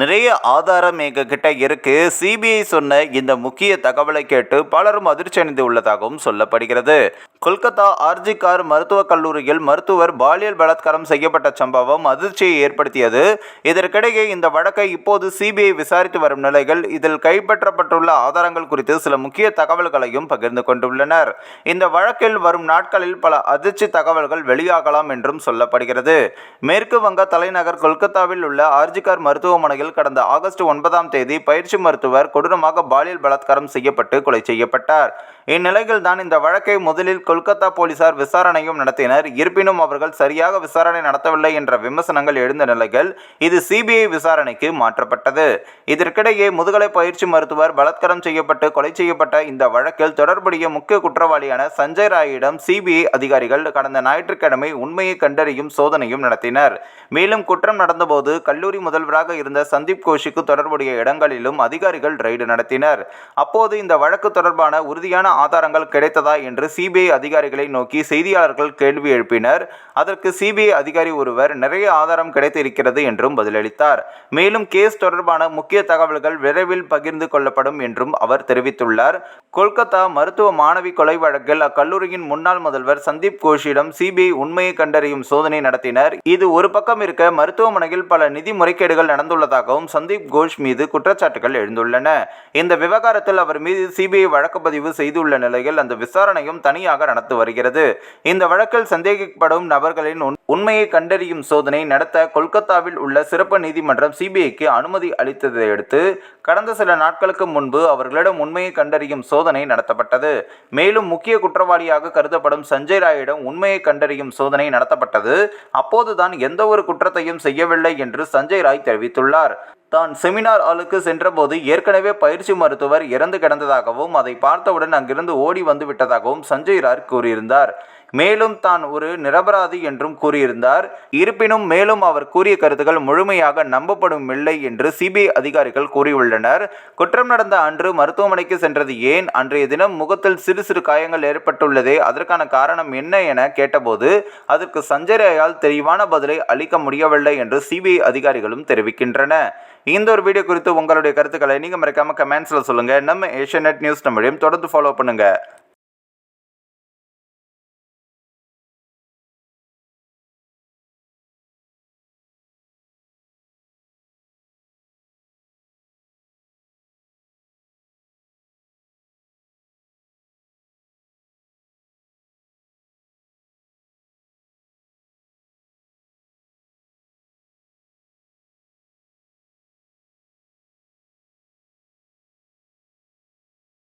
நிறைய ஆதாரம் எங்ககிட்ட இருக்கு. சிபிஐ சொன்ன இந்த முக்கிய தகவலை கேட்டு பலரும் அதிர்ச்சி அடைந்து உள்ளதாகவும் சொல்லப்படுகிறது. கொல்கத்தா ஆர்ஜி கார் மருத்துவக் கல்லூரியில் மருத்துவர் பாலியல் பலாத்காரம் செய்யப்பட்ட சம்பவம் அதிர்ச்சியை ஏற்படுத்தியது. இதற்கிடையே இந்த வழக்கை இப்போது சிபிஐ விசாரித்து வரும் நிலையில் இதில் கைப்பற்றப்பட்டுள்ள ஆதாரங்கள் குறித்து சில முக்கிய தகவல்களையும் பகிர்ந்து கொண்டுள்ளனர். இந்த வழக்கில் வரும் நாட்களில் பல அதிர்ச்சி தகவல்கள் வெளியாகலாம் என்றும் சொல்லப்படுகிறது. மேற்கு வங்க தலைநகர் கொல்கத்தாவில் உள்ள ஆர்ஜிகார் மருத்துவமனையில் கடந்த ஆகஸ்ட் ஒன்பதாம் தேதி பயிற்சி மருத்துவர் கொடூரமாக பாலியல் பலாத்காரம் செய்யப்பட்டு கொலை செய்யப்பட்டார். இந்நிலையில் தான் இந்த வழக்கை முதலில் கொல்கத்தா போலீசார் விசாரணையும் நடத்தினர். இருப்பினும் அவர்கள் சரியாக விசாரணை நடத்தவில்லை என்ற விமர்சனங்கள் எழுந்த நிலையில் இது சிபிஐ விசாரணைக்கு மாற்றப்பட்டது. இதற்கிடையே முதுகலை பயிற்சி மருத்துவர் பலாத்காரம் செய்யப்பட்டு கொலை செய்யப்பட்ட இந்த வழக்கில் தொடர்புடைய முக்கிய குற்றவாளியான சஞ்சய் ராயிடம் சிபிஐ அதிகாரிகள் கடந்த ஞாயிற்றுக்கிழமை உண்மையை கண்டறியும் சோதனையும் நடத்தினர். மேலும் குற்றம் நடந்தபோது கல்லூரி முதல்வராக இருந்த சந்தீப் கோஷிக்கு தொடர்புடைய இடங்களிலும் அதிகாரிகள் ரெய்டு நடத்தினர். அப்போது இந்த வழக்கு தொடர்பான உறுதியான ஆதாரங்கள் கிடைத்ததா என்று சிபிஐ அதிகாரிகளை நோக்கி செய்தியாளர்கள் கேள்வி எழுப்பினர். அதற்கு சிபிஐ அதிகாரி ஒருவர் நிறைய ஆதாரம் கிடைத்திருக்கிறது என்றும் பதிலளித்தார். மேலும் கேஸ் தொடர்பான முக்கிய தகவல்கள் விரைவில் பகிர்ந்து கொள்ளப்படும் என்றும் அவர் தெரிவித்துள்ளார். கொல்கத்தா மருத்துவ மாணவி கொலை வழக்கில் அக்கல்லூரியின் முன்னாள் முதல்வர் சந்தீப் கோஷிடம் சிபிஐ உண்மையை கண்டறியும் சோதனை நடத்தினர். இது ஒரு பக்கம் இருக்க மருத்துவமனையில் பல நிதி முறைகேடுகள் நடந்துள்ளதாகவும் சந்தீப் கோஷ் மீது குற்றச்சாட்டுகள் எழுந்துள்ளன. இந்த விவகாரத்தில் அவர் மீது சிபிஐ வழக்கு பதிவு செய்துள்ள நிலையில் அந்த விசாரணையும் தனியாக நடந்து வருகிறது. இந்த வழக்கில் சந்தேகிக்கப்படும் நபர்களின் உண்மையை கண்டறியும் சோதனை நடத்த கொல்கத்தாவில் உள்ள சிறப்பு நீதிமன்றம் சிபிஐக்கு அனுமதி அளித்ததை அடுத்து கடந்த சில நாட்களுக்கு முன்பு அவர்களிடம் உண்மையை கண்டறியும் சோதனை நடத்தப்பட்டது. மேலும் முக்கிய குற்றவாளியாக கருதப்படும் சஞ்சய் ராயிடம் உண்மையை கண்டறியும் சோதனை நடத்தப்பட்டது. அப்போதுதான் எந்த ஒரு குற்றத்தையும் செய்யவில்லை என்று சஞ்சய் ராய் தெரிவித்துள்ளார். தான் செமினார் ஆளுக்கு சென்றபோது ஏற்கனவே பயிற்சி மருத்துவர் இறந்து கிடந்ததாகவும் அதை பார்த்தவுடன் அங்கிருந்து ஓடி வந்து விட்டதாகவும் சஞ்சய் ராய் கூறியிருந்தார். மேலும் தான் ஒரு நிரபராதி என்றும் கூறியிருந்தார். இருப்பினும் மேலும் அவர் கூறிய கருத்துக்கள் முழுமையாக நம்பப்படும் இல்லை என்று சிபிஐ அதிகாரிகள் கூறியுள்ளனர். குற்றம் நடந்த அன்று மருத்துவமனைக்கு சென்றது ஏன்? அன்றைய தினம் முகத்தில் சிறு சிறு காயங்கள் ஏற்பட்டுள்ளதே அதற்கான காரணம் என்ன என கேட்டபோது அதற்கு சஞ்சய் ராயால் தெளிவான பதிலை அளிக்க முடியவில்லை என்று சிபிஐ அதிகாரிகளும் தெரிவிக்கின்றன. இந்த ஒரு வீடியோ குறித்து உங்களுடைய கருத்துக்களை நீங்கள் மறக்காம கமெண்ட்ஸில் சொல்லுங்கள் நம்ம ஏஷியநெட் நியூஸ் நம்மளையும் தொடர்ந்து ஃபாலோ பண்ணுங்கள்